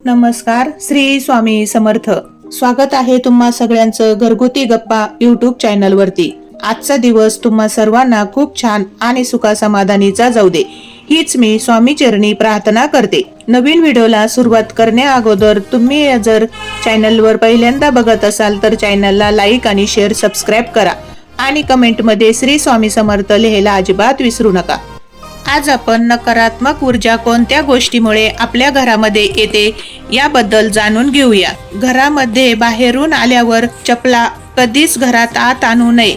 नमस्कार श्री स्वामी समर्थ. स्वागत आहे तुम्हा सगळ्यांचं घरगुती गप्पा युट्यूब चॅनल वरती आजचा दिवस तुम्हा सर्वांना खूप छान आणि सुखा समाधानीचा जाऊ दे. हीच मी स्वामी चरणी प्रार्थना करते. नवीन व्हिडिओला सुरुवात करण्या अगोदर तुम्ही जर चॅनलवर पहिल्यांदा बघत असाल तर चॅनलला लाईक आणि शेअर सबस्क्राईब करा. आणि कमेंटमध्ये श्री स्वामी समर्थ लिहायला अजिबात विसरू नका. आज आपण नकारात्मक ऊर्जा कोणत्या गोष्टीमुळे आपल्या घरामध्ये येते याबद्दल जाणून घेऊया. घरामध्ये बाहेरून आल्यावर चपला कधीच घरात आत आणू नये.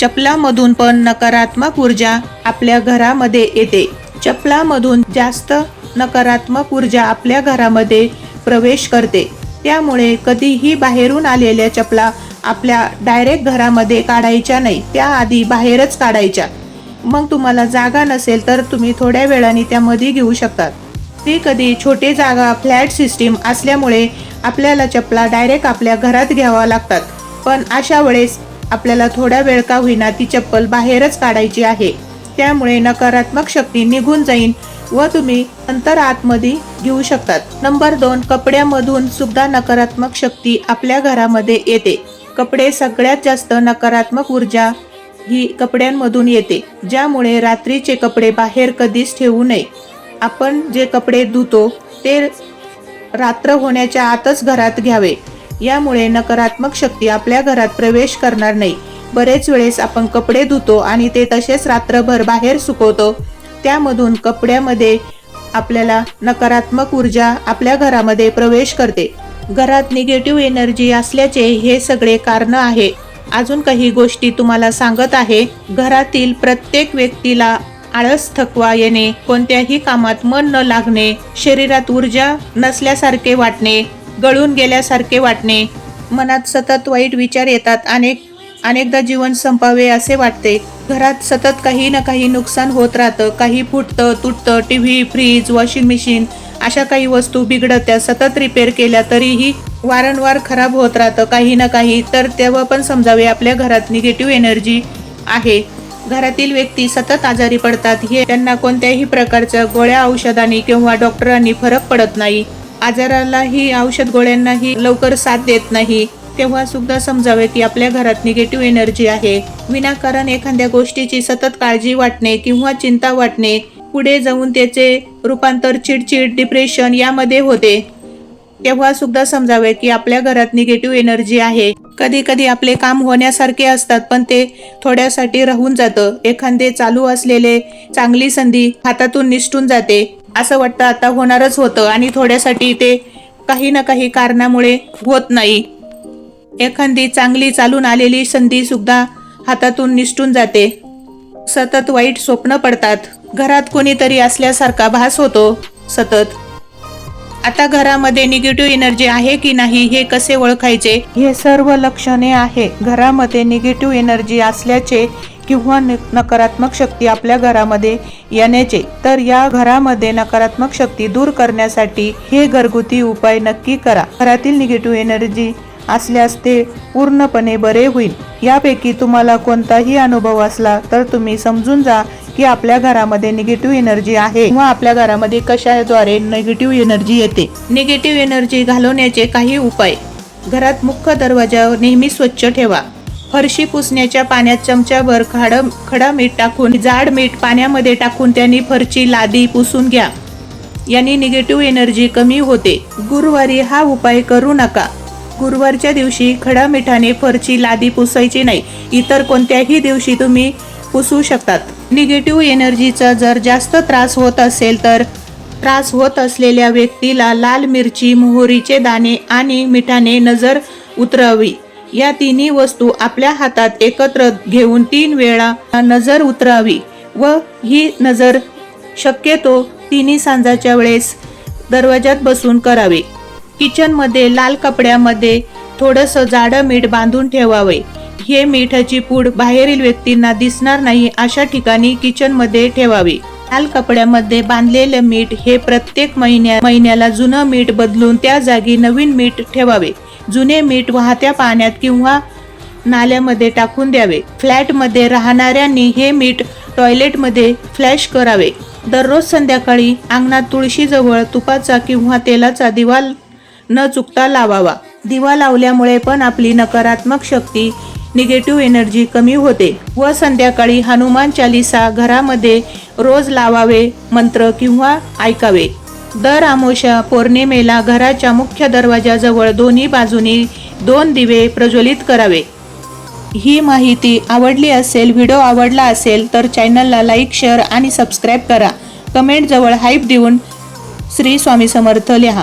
चपलामधून पण नकारात्मक ऊर्जा आपल्या घरामध्ये येते. चपलामधून जास्त नकारात्मक ऊर्जा आपल्या घरामध्ये प्रवेश करते. त्यामुळे कधीही बाहेरून आलेल्या चपला आपल्या डायरेक्ट घरामध्ये काढायच्या नाही. त्याआधी बाहेरच काढायच्या. मग तुम्हाला जागा नसेल तर तुम्ही थोड्या वेळाने त्यामध्ये घेऊ शकतात. ते कधी छोटे जागा फ्लॅट सिस्टीम असल्यामुळे आपल्याला चपला डायरेक्ट आपल्या घरात घ्यावा लागतात. पण अशा वेळेस आपल्याला थोड्या वेळ का होईना ती चप्पल बाहेरच काढायची आहे. त्यामुळे नकारात्मक शक्ती निघून जाईल व तुम्ही अंतर आतमध्ये घेऊ शकतात. नंबर दोन कपड्यामधून सुद्धा नकारात्मक शक्ती आपल्या घरामध्ये येते. कपडे सगळ्यात जास्त नकारात्मक ऊर्जा ही कपड्यांमधून येते ज्यामुळे रात्रीचे कपडे बाहेर कधीच ठेवू नये. आपण जे कपडे धुतो ते रात्र होण्याच्या आतच घरात घ्यावे. यामुळे नकारात्मक शक्ती आपल्या घरात प्रवेश करणार नाही. बरेच वेळेस आपण कपडे धुतो आणि ते तसेच रात्रभर बाहेर सुकवतो. त्यामधून कपड्यामध्ये आपल्याला नकारात्मक ऊर्जा आपल्या घरामध्ये प्रवेश करते. घरात निगेटिव्ह एनर्जी असल्याचे हे सगळे कारण आहे. अजून काही गोष्टी तुम्हाला सांगत आहे. घरातील प्रत्येक व्यक्तीला आळस थकवा येणे कोणत्याही कामात मन न लागणे शरीरात ऊर्जा नसल्यासारखे वाटणे गळून गेल्यासारखे वाटणे मनात सतत वाईट विचार येतात अनेक अनेकदा जीवन संपावे असे वाटते. घरात सतत काही ना काही नुकसान होत राहतं. काही फुटतं तुटतं T V fridge washing machine अशा काही वस्तू बिघडत्या सतत रिपेअर केल्या तरीही वारंवार खराब होत राहतं. काही ना काही तर तेव्हा पण समजावे आपल्या घरात निगेटिव्ह एनर्जी आहे. घरातील व्यक्ती सतत आजारी पडतात. हे त्यांना कोणत्याही प्रकारच्या गोळ्या औषधांनी किंवा डॉक्टरांनी फरक पडत नाही. आजारालाही औषध गोळ्यांनाही लवकर साथ देत नाही. तेव्हा सुद्धा समजावे की आपल्या घरात निगेटिव्ह एनर्जी आहे. विनाकारण एखाद्या गोष्टीची सतत काळजी वाटणे किंवा चिंता वाटणे पुढे जाऊन त्याचे रूपांतर चिडचिड डिप्रेशन यामध्ये होते. तेव्हा सुद्धा समजावे की आपल्या घरात निगेटिव्ह एनर्जी आहे. कधी कधी आपले काम होण्यासारखे असतात पण ते थोड्यासाठी राहून जातं. एखादे चालू असलेले चांगली संधी हातातून निसटून जाते. असं वाटतं आता होणारच होतं आणि थोड्यासाठी ते काही ना काही कारणामुळे होत नाही. एखादी चांगली चालून आलेली संधी सुद्धा हातातून निसटून जाते. सतत वाईट स्वप्न पडतात. घरात कोणीतरी असल्यासारखा भास होतो. सतत. आता घरामध्ये निगेटिव्ह एनर्जी आहे की नाही हे कसे ओळखायचे? हे सर्व लक्षणे आहे. घरामध्ये निगेटिव्ह एनर्जी असल्याचे किंवा न- नकारात्मक शक्ती आपल्या घरामध्ये येण्याचे तर या घरामध्ये नकारात्मक शक्ती दूर करण्यासाठी हे घरगुती उपाय नक्की करा. घरातील निगेटिव्ह एनर्जी असल्यास ते पूर्णपणे बरे होईल. यापैकी तुम्हाला कोणताही अनुभव असला तर तुम्ही समजून जा की आपल्या घरामध्ये निगेटिव्ह एनर्जी आहे. किंवा आपल्या घरामध्ये कशाद्वारे निगेटिव्ह एनर्जी येते. निगेटिव्ह एनर्जी घालवण्याचे काही उपाय. घरात मुख्य दरवाजा नेहमी स्वच्छ ठेवा. फरशी पुसण्याच्या पाण्यात चमच्याभर खाड खडा मीठ टाकून जाड मीठ पाण्यामध्ये टाकून त्यांनी फरची लादी पुसून घ्या. यांनी निगेटिव्ह एनर्जी कमी होते. गुरुवारी हा उपाय करू नका. गुरुवारच्या दिवशी खडा मिठाने फरची लादी पुसायची नाही. इतर कोणत्याही दिवशी तुम्ही पुसू शकतात. निगेटिव्ह एनर्जीचा जर जास्त त्रास होत असेल तर त्रास होत असलेल्या व्यक्तीला लाल मिरची मोहरीचे दाणे आणि मिठाने नजर उतरावी. या तिन्ही वस्तू आपल्या हातात एकत्र घेऊन तीन वेळा नजर उतरावी व ही नजर शक्यतो तिन्ही सांजाच्या वेळेस दरवाजात बसून करावे. किचनमध्ये लाल कपड्यामध्ये थोडंसं जाडं मीठ बांधून ठेवावे. हे मिठाची पूड बाहेरील व्यक्तींना दिसणार नाही अशा ठिकाणी किचनमध्ये ठेवावी. लाल कपड्यामध्ये बांधलेले मीठ हे प्रत्येक महिन्या महिन्याला जुनं मीठ बदलून त्या जागी नवीन मीठ ठेवावे. जुने मीठ वाहत्या पाण्यात किंवा नाल्यामध्ये टाकून द्यावे. फ्लॅटमध्ये राहणाऱ्यांनी हे मीठ टॉयलेटमध्ये फ्लॅश करावे. दररोज संध्याकाळी अंगणात तुळशीजवळ तुपाचा किंवा तेलाचा दिवा न चुकता लावावा. दिवा लावल्यामुळे पण आपली नकारात्मक शक्ती निगेटिव्ह एनर्जी कमी होते. व संध्याकाळी हनुमान चालिसा घरामध्ये रोज लावावे मंत्र किंवा ऐकावे. दर आमोशा पौर्णिमेला घराच्या मुख्य दरवाजाजवळ दोन्ही बाजूनी दोन दिवे प्रज्वलित करावे. ही माहिती आवडली असेल व्हिडिओ आवडला असेल तर चॅनलला लाईक शेअर आणि सबस्क्राईब करा. कमेंटजवळ हाईप देऊन श्री स्वामी समर्थ लिहा.